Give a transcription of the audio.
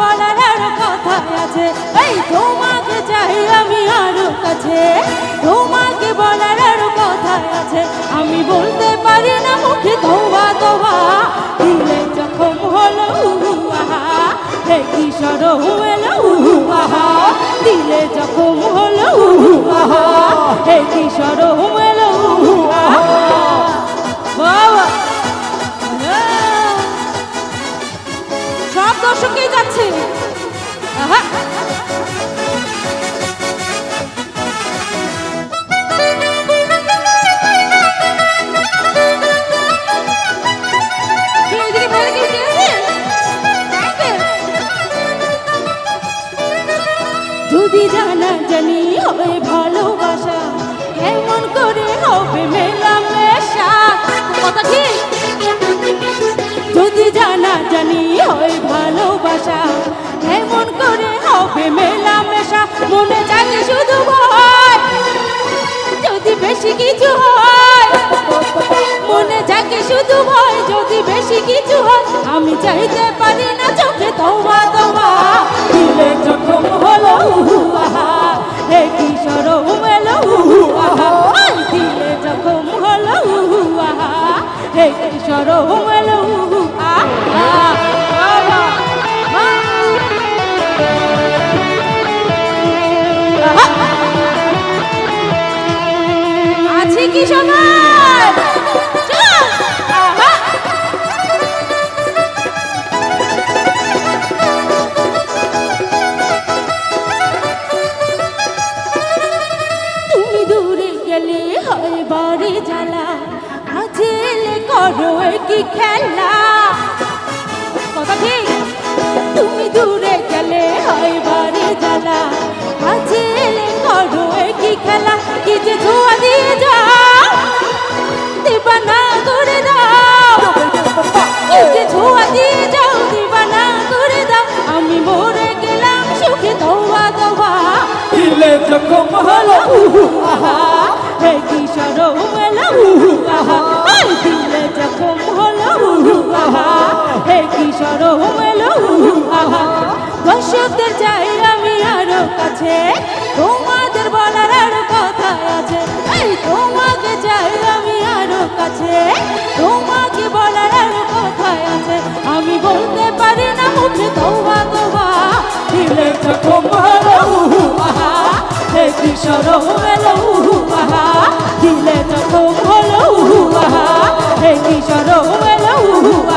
বলার আরও কথা আছে। এই তোমাকে চাই আমি আরও কাছে। তোমাকে বলার কথা আছে। আমি বলতে পারি না মুখে তোমা তোমা দিলে যখন হলো হে কিশোর আহা দিলে যখন হলো হে কিশোর এলো যদি জানা জানি হবে ভালোবাসা, কেমন করে হবে মেলামেশা? কথা ঠিক যদি জানা জানি হয় ভালোবাসা মনে জাগে শুধু ভয়। যদি বেশি কিছু হয়, মনে জাগে শুধু ভয়, যদি বেশি কিছু হয়, আমি চাইতে পারি না চোখে তোমা তোমা দিলে যখন হলো আহা হে কিশোর মেলো আহা দিলে যখন হলো আহা হে কিশোর মেলো কি সবার? তুমি দূরে গেলে হয় বাড়ি জ্বালা। এলে করো কি খেলা। কথা ঠিক? তুমি দূরে গেলে হয় বাড়ি জ্বালা। এলে করো কি খেলা। কি দিলে হলো আহা, হে কিশোর উহু, আহা, আই দিলে যখন হলো আহা, হে কিশোর উহু, আহা, দর্শকদের চাই আমি আরও কাছে। Oh,